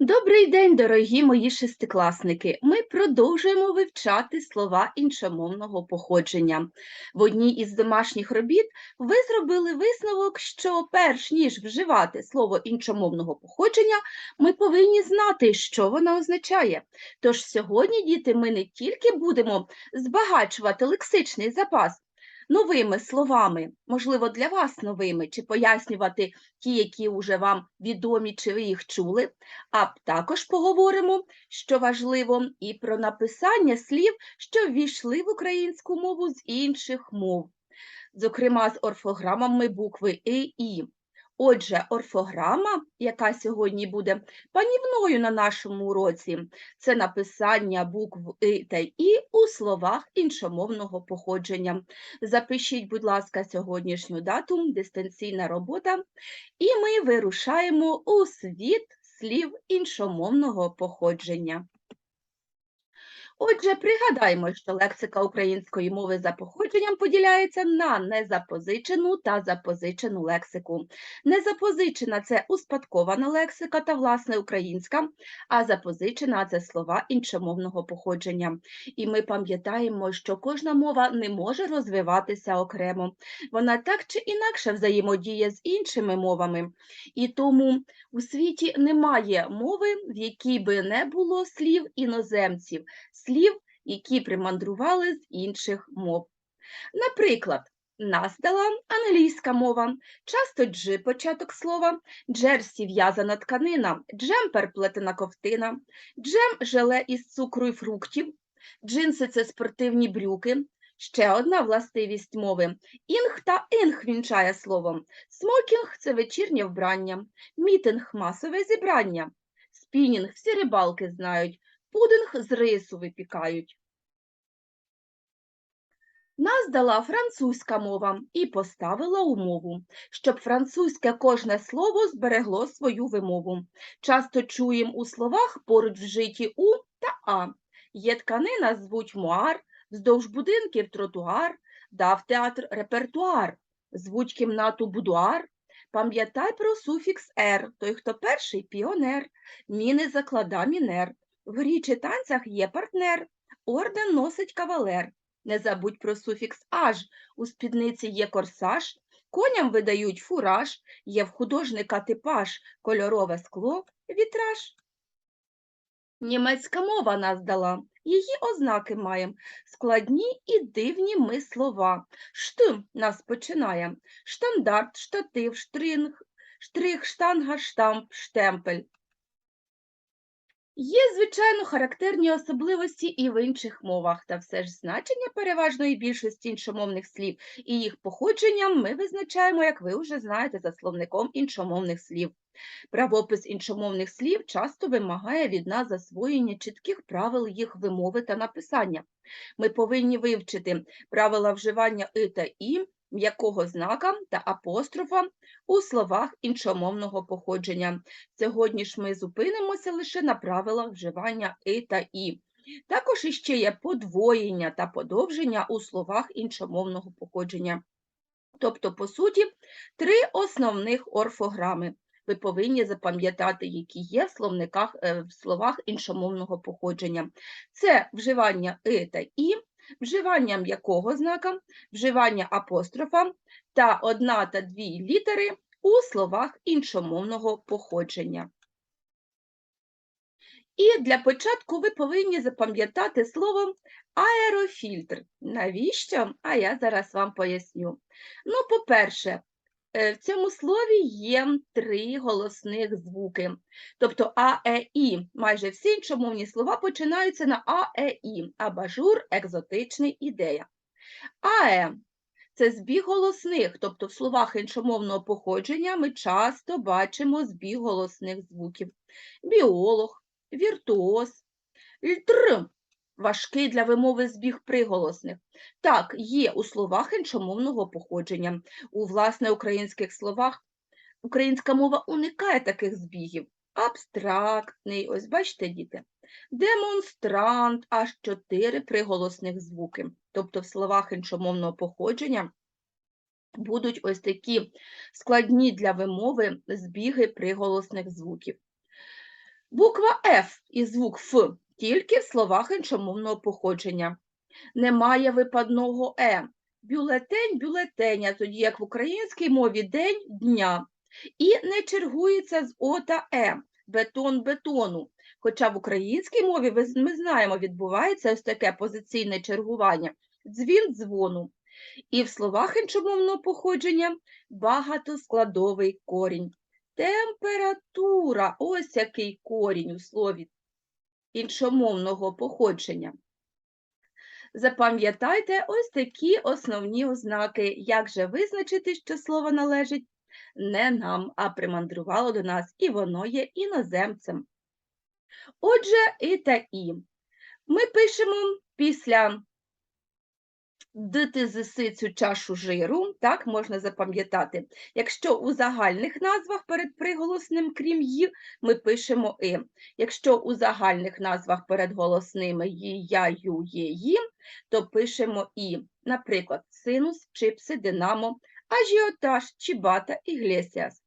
Добрий день, дорогі мої шестикласники! Ми продовжуємо вивчати слова іншомовного походження. В одній із домашніх робіт ви зробили висновок, що перш ніж вживати слово іншомовного походження, ми повинні знати, що воно означає. Тож сьогодні, діти, ми не тільки будемо збагачувати лексичний запас, новими словами, можливо, для вас новими, чи пояснювати ті, які вже вам відомі, чи ви їх чули, а також поговоримо, що важливо, і про написання слів, що ввійшли в українську мову з інших мов, зокрема з орфограмами букви І І. Отже, орфограма, яка сьогодні буде панівною на нашому уроці, це написання букв И та І у словах іншомовного походження. Запишіть, будь ласка, сьогоднішню дату, дистанційна робота, і ми вирушаємо у світ слів іншомовного походження. Отже, пригадаймо, що лексика української мови за походженням поділяється на незапозичену та запозичену лексику. Незапозичена це успадкована лексика та власне українська, а запозичена це слова іншомовного походження. І ми пам'ятаємо, що кожна мова не може розвиватися окремо. Вона так чи інакше взаємодіє з іншими мовами. І тому у світі немає мови, в якій би не було слів іноземців слів, які примандрували з інших мов. Наприклад, нас дала англійська мова, часто джи початок слова, джерсі в'язана тканина, джемпер плетена ковтина, джем желе із цукру і фруктів, джинси це спортивні брюки. Ще одна властивість мови. Інг та інг вінчає словом. Смокінг це вечірнє вбрання, мітинг масове зібрання, спінінг всі рибалки знають, пудинг з рису випікають. Нас дала французька мова і поставила умову, щоб французьке кожне слово зберегло свою вимову. Часто чуємо у словах поруч вжиті у та а. Є тканина звуть муар, вздовж будинків тротуар, дав театр репертуар, звуть кімнату будуар. Пам'ятай про суфікс «р», той, хто перший піонер, міни заклада мінер. В грі чи танцях є партнер, орден носить кавалер. Не забудь про суфікс аж. У спідниці є корсаж, коням видають фураж, є в художника типаж, кольорове скло, вітраж. Німецька мова нас дала, її ознаки маєм. Складні і дивні ми слова. Шт нас починає. Штандарт, штатив, штринг, штрих, штанга, штамп, штемпель. Є, звичайно, характерні особливості і в інших мовах, та все ж значення переважної більшості іншомовних слів і їх походженням ми визначаємо, як ви вже знаєте, за словником іншомовних слів. Правопис іншомовних слів часто вимагає від нас засвоєння чітких правил їх вимови та написання. Ми повинні вивчити правила вживання «и» та «і», м'якого знака та апострофа у словах іншомовного походження. Сьогодні ж ми зупинимося лише на правилах вживання «и» та «і». Також іще є подвоєння та подовження у словах іншомовного походження. Тобто, по суті, три основних орфограми. Ви повинні запам'ятати, які є в словниках е, в словах іншомовного походження. Це вживання «и» та «і», вживання м'якого знака, вживання апострофа та одна та дві літери у словах іншомовного походження. І для початку ви повинні запам'ятати слово аерофільтр. Навіщо? А я зараз вам поясню. Ну, по-перше, В цьому слові є три голосних звуки. Тобто А, Е, І. Майже всі іншомовні слова починаються на А, Е, І. Абажур, екзотичний, ідея. АЕ це збіг голосних, тобто в словах іншомовного походження ми часто бачимо збіг голосних звуків. Біолог, віртуоз, льтр важкий для вимови збіг приголосних. Так, є у словах іншомовного походження. У власне українських словах українська мова уникає таких збігів. Абстрактний, ось бачите, діти, демонстрант, аж чотири приголосних звуки. Тобто в словах іншомовного походження будуть ось такі складні для вимови збіги приголосних звуків. Буква Ф і звук Ф тільки в словах іншомовного походження. Немає випадного Е. Бюлетень бюлетеня, тоді як в українській мові день дня. І не чергується з О та Е. Бетон бетону. Хоча в українській мові ми знаємо, відбувається ось таке позиційне чергування дзвін дзвону. І в словах іншомовного походження багатоскладовий корінь. Температура ось який корінь у слові іншомовного походження. Запам'ятайте ось такі основні ознаки. Як же визначити, що слово належить не нам, а примандрувало до нас, і воно є іноземцем. Отже, і та і. Ми пишемо після дитизиси цю чашу жиру, так можна запам'ятати. Якщо у загальних назвах перед приголосним, крім «ї», ми пишемо «и». Якщо у загальних назвах перед голосними «ї», «я», «ю», «є», «ї», то пишемо «і». Наприклад, синус, чипси, динамо, ажіотаж, чібата, іглесіас.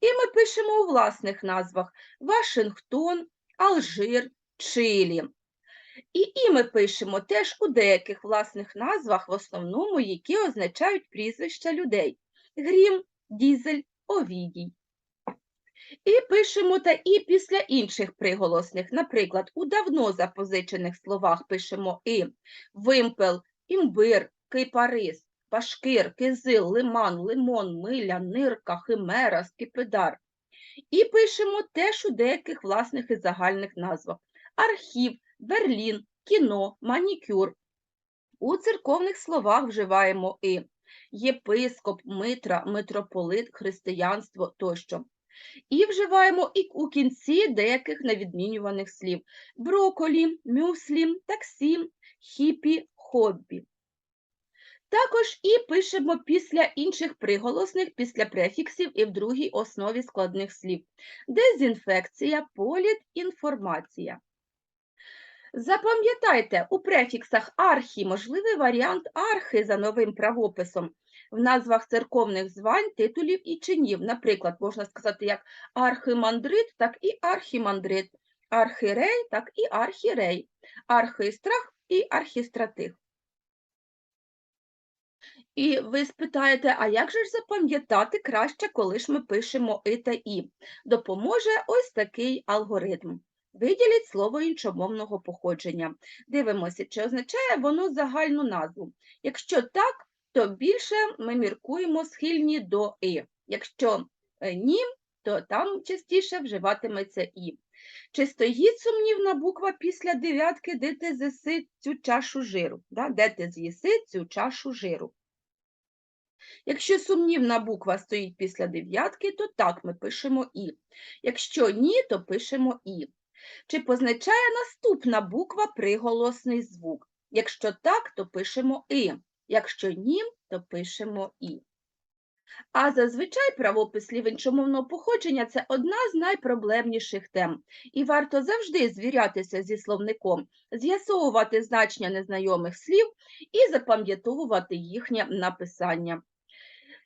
І ми пишемо у власних назвах Вашингтон, Алжир, Чилі. І і ми пишемо теж у деяких власних назвах, в основному, які означають прізвища людей. Грім, дізель, овідій. І пишемо та і після інших приголосних. Наприклад, у давно запозичених словах пишемо і, вимпел, імбир, кипарис, пашкир, кизил, лиман, лимон, миля, нирка, химера, скипидар. І пишемо теж у деяких власних і загальних назвах. Архів, Берлін, кіно, манікюр. У церковних словах вживаємо і єпископ, митра, митрополит, християнство тощо. І вживаємо і у кінці деяких невідмінюваних слів броколі, мюслі, таксі, хіпі, хоббі. Також і пишемо після інших приголосних, після префіксів і в другій основі складних слів. Дезінфекція, політ, інформація. Запам'ятайте, у префіксах архі можливий варіант архи за новим правописом в назвах церковних звань, титулів і чинів. Наприклад, можна сказати як архимандрит, так і архімандрит, архірей, так і архірей, архистрах і архістратих. І ви спитаєте, а як же ж запам'ятати краще, коли ж ми пишемо «и» та «і»? Допоможе ось такий алгоритм. Виділіть слово іншомовного походження. Дивимося, чи означає воно загальну назву. Якщо так, то більше ми міркуємо схильні до «и». Якщо е, ні, то там частіше вживатиметься «і». Чи стоїть сумнівна буква після дев'ятки, де ти з'їси цю чашу жиру? Да? Де ти з'їси цю чашу жиру? Якщо сумнівна буква стоїть після дев'ятки, то так ми пишемо І. Якщо ні, то пишемо І. Чи позначає наступна буква приголосний звук? Якщо так, то пишемо І. Якщо ні, то пишемо І. А зазвичай правопис слів іншомовного походження – це одна з найпроблемніших тем. І варто завжди звірятися зі словником, з'ясовувати значення незнайомих слів і запам'ятовувати їхнє написання.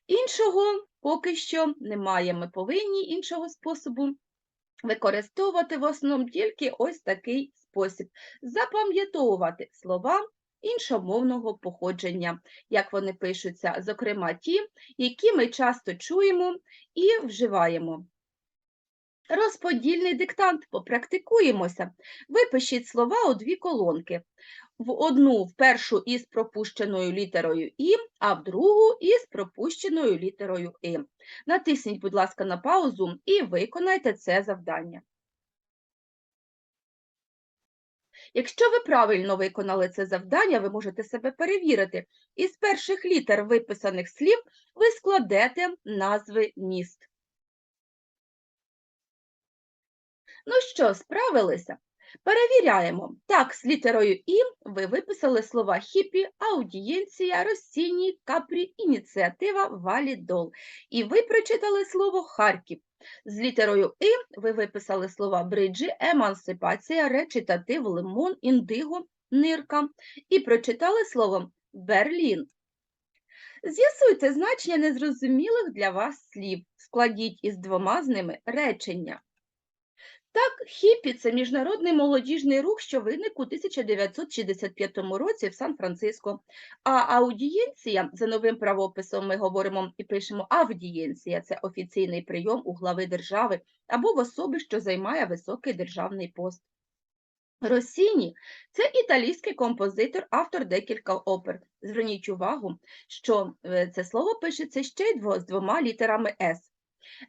Іншого поки що немає. Ми повинні іншого способу використовувати в основному тільки ось такий спосіб. Запам'ятовувати слова іншомовного походження, як вони пишуться, зокрема ті, які ми часто чуємо і вживаємо. Розподільний диктант, попрактикуємося. Випишіть слова у дві колонки. В одну, в першу із пропущеною літерою І, а в другу із пропущеною літерою І. Натисніть, будь ласка, на паузу і виконайте це завдання. Якщо ви правильно виконали це завдання, ви можете себе перевірити. Із перших літер виписаних слів ви складете назви міст. Ну що, справилися? Перевіряємо. Так, з літерою І ви виписали слова хіпі, аудієнція, розцінні, капрі, ініціатива, валідол. І ви прочитали слово Харків. З літерою І ви виписали слова бриджі, емансипація, речитатив, лимон, індиго, нирка. І прочитали слово Берлін. З'ясуйте значення незрозумілих для вас слів. Складіть із двома з ними речення. Так, хіпі це міжнародний молодіжний рух, що виник у 1965 році в Сан-Франциско. А аудієнція, за новим правописом ми говоримо і пишемо авдієнція, це офіційний прийом у глави держави або в особи, що займає високий державний пост. Росіні це італійський композитор, автор декілька опер. Зверніть увагу, що е, це слово пишеться ще й з двома літерами С.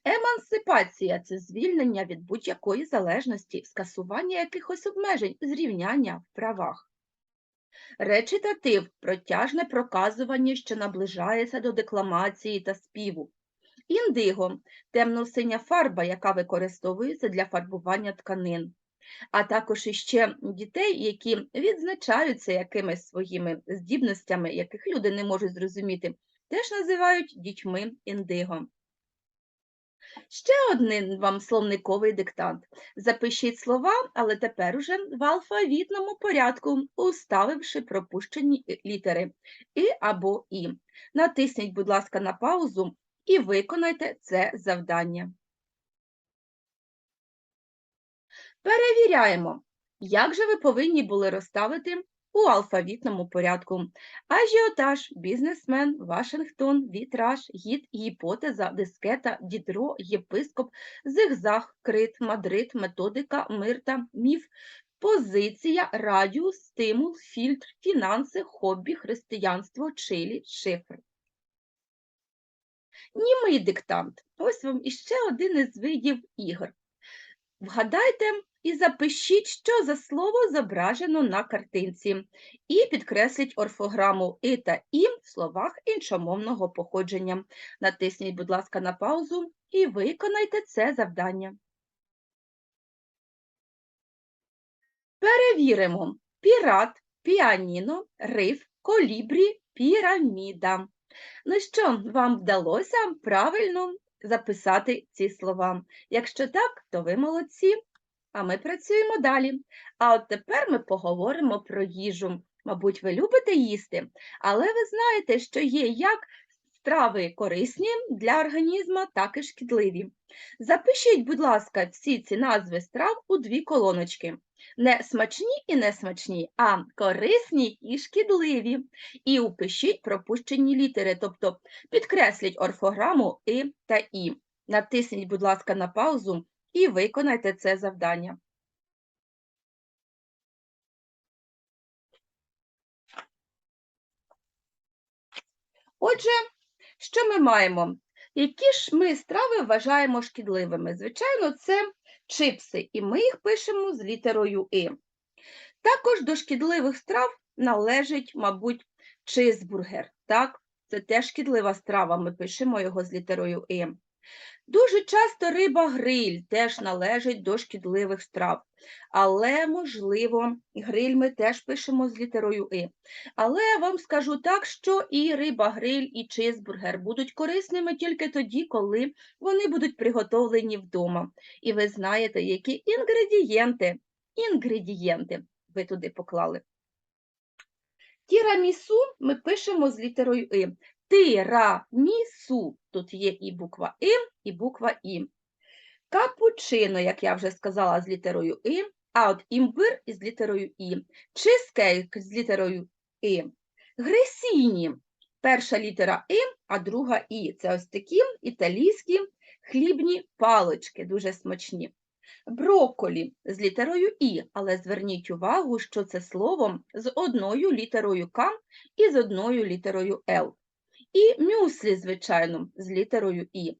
Емансипація це звільнення від будь-якої залежності, скасування якихось обмежень, зрівняння в правах. Речитатив протяжне проказування, що наближається до декламації та співу. Індиго темно-синя фарба, яка використовується для фарбування тканин. А також іще дітей, які відзначаються якимись своїми здібностями, яких люди не можуть зрозуміти, теж називають дітьми індиго. Ще один вам словниковий диктант. Запишіть слова, але тепер уже в алфавітному порядку, уставивши пропущені е, літери І або І. Натисніть, будь ласка, на паузу і виконайте це завдання. Перевіряємо, як же ви повинні були розставити у алфавітному порядку. Ажіотаж, бізнесмен, Вашингтон, вітраж, гід, гіпотеза, дискета, дідро, єпископ, зигзаг, крит, мадрид, методика, мирта, міф, позиція, радіус, стимул, фільтр, фінанси, хобі, християнство, чилі, шифр. Німий диктант. Ось вам іще один із видів ігор. Вгадайте і запишіть, що за слово зображено на картинці, і підкресліть орфограму «и» та «і» в словах іншомовного походження. Натисніть, будь ласка, на паузу і виконайте це завдання. Перевіримо пірат, піаніно, риф, колібрі, піраміда. Ну що, вам вдалося правильно записати ці слова? Якщо так, то ви молодці. А ми працюємо далі. А от тепер ми поговоримо про їжу. Мабуть, ви любите їсти, але ви знаєте, що є як страви корисні для організму, так і шкідливі. Запишіть, будь ласка, всі ці назви страв у дві колоночки. Не смачні і несмачні, а корисні і шкідливі. І упишіть пропущені літери, тобто підкресліть орфограму «и» та І. Натисніть, будь ласка, на паузу і виконайте це завдання. Отже, що ми маємо? Які ж ми страви вважаємо шкідливими? Звичайно, це чипси, і ми їх пишемо з літерою И. Також до шкідливих страв належить, мабуть, чизбургер. Так? Це теж шкідлива страва, ми пишемо його з літерою И. Дуже часто риба гриль теж належить до шкідливих страв, але, можливо, гриль ми теж пишемо з літерою И. Але я вам скажу так, що і риба гриль, і чизбургер будуть корисними тільки тоді, коли вони будуть приготовлені вдома. І ви знаєте, які інгредієнти, інгредієнти ви туди поклали. Тірамісу ми пишемо з літерою И. Тирамісу. Тут є і буква І, і буква І. Капучино, як я вже сказала, з літерою І, а от імбир із літерою І. Чизкейк з літерою І. Гресіні. Перша літера І, а друга І. Це ось такі італійські хлібні палички, дуже смачні. Брокколі з літерою І, але зверніть увагу, що це слово з одною літерою К і з одною літерою Л і мюслі, звичайно, з літерою І.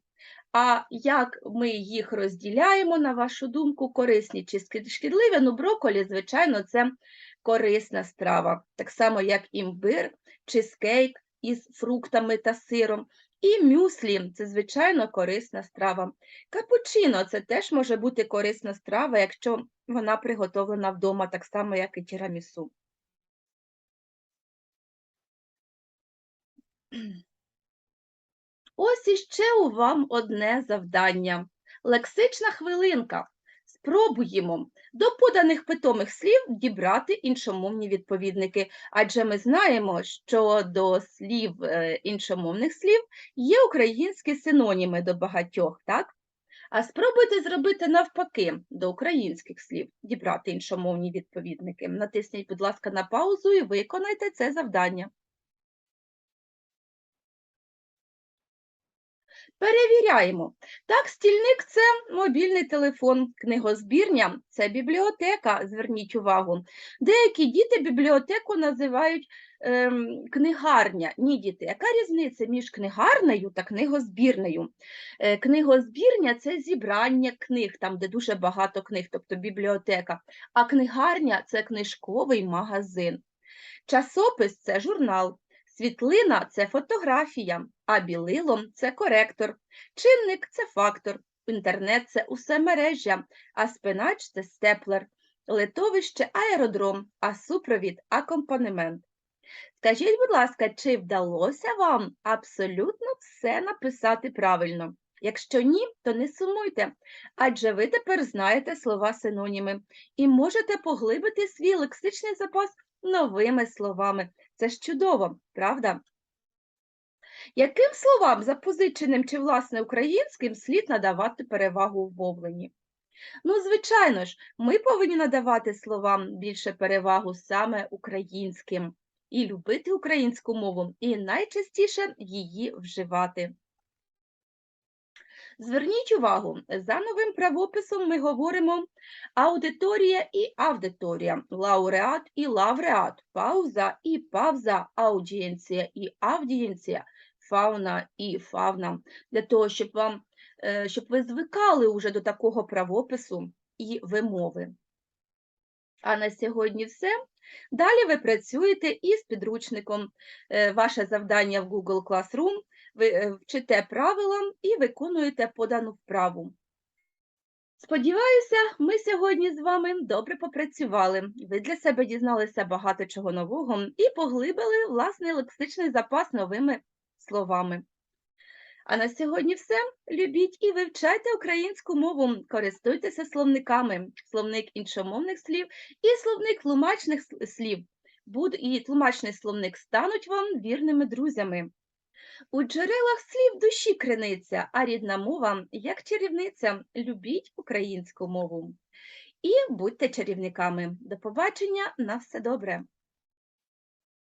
А як ми їх розділяємо, на вашу думку, корисні чи шкідливі? Ну, брокколі, звичайно, це корисна страва, так само, як імбир, чизкейк із фруктами та сиром. І мюслі це, звичайно, корисна страва. Капучино це теж може бути корисна страва, якщо вона приготовлена вдома, так само, як і тірамісу. Ось іще у вам одне завдання. Лексична хвилинка. Спробуємо до поданих питомих слів дібрати іншомовні відповідники, адже ми знаємо, що до слів е, іншомовних слів є українські синоніми до багатьох, так? А спробуйте зробити навпаки до українських слів, дібрати іншомовні відповідники. Натисніть, будь ласка, на паузу і виконайте це завдання. Перевіряємо. Так, стільник це мобільний телефон, книгозбірня це бібліотека. Зверніть увагу. Деякі діти бібліотеку називають ем, книгарня. Ні, діти, яка різниця між книгарнею та книгозбірнею? Е, книгозбірня це зібрання книг, там, де дуже багато книг, тобто бібліотека. А книгарня це книжковий магазин. Часопис це журнал. Світлина це фотографія, а білилом це коректор. Чинник це фактор. Інтернет це усе мережа, а спинач це степлер. Литовище аеродром, а супровід акомпанемент. Скажіть, будь ласка, чи вдалося вам абсолютно все написати правильно? Якщо ні, то не сумуйте, адже ви тепер знаєте слова синоніми і можете поглибити свій лексичний запас новими словами. Це ж чудово, правда? Яким словам, запозиченим чи власне українським, слід надавати перевагу в мовленні? Ну, звичайно ж, ми повинні надавати словам більше перевагу саме українським і любити українську мову, і найчастіше її вживати. Зверніть увагу, за новим правописом ми говоримо аудиторія і аудиторія, лауреат і лавреат, пауза і павза, аудієнція і авдієнція, фауна і фавна, для того, щоб вам е, щоб ви звикали уже до такого правопису і вимови. А на сьогодні все. Далі ви працюєте із підручником. Е, Ваше завдання в Google Classroom. Ви е, вчите правила і виконуєте подану вправу. Сподіваюся, ми сьогодні з вами добре попрацювали. Ви для себе дізналися багато чого нового і поглибили власний лексичний запас новими словами. А на сьогодні все. Любіть і вивчайте українську мову, користуйтеся словниками, словник іншомовних слів і словник тлумачних слів. Буд- І тлумачний словник стануть вам вірними друзями. У джерелах слів душі криниця, а рідна мова, як чарівниця, любіть українську мову. І будьте чарівниками. До побачення, на все добре!